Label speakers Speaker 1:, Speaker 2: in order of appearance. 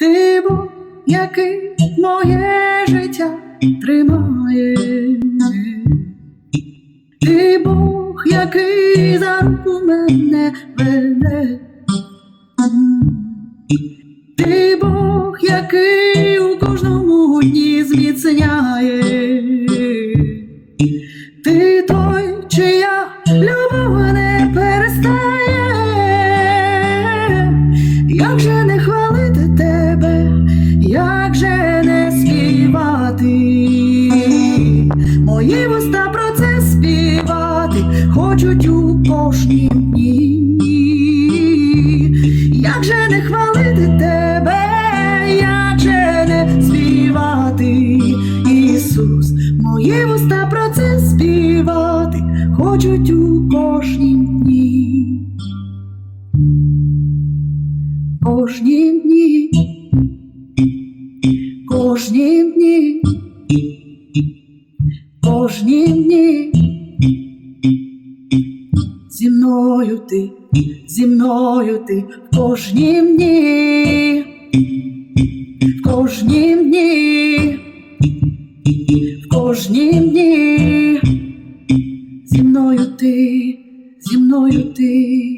Speaker 1: Ти Бог, який моє життя тримає. Ти Бог, який за руку мене веде. Ти Бог, який у кожному дні зміцняє. Ти той, чия любов не перестає. Як же мої вуста про це співати хочуть у кожні дні. Як же не хвалити тебе, як же не співати, Ісус, мої вуста про це співати хочуть у кожні дні. Кожні дні, кожні дні, дні. Зі мною ти, зі в кожні дні, в кожнем, дні, в кожнем, дні. Зі мною ти, зі.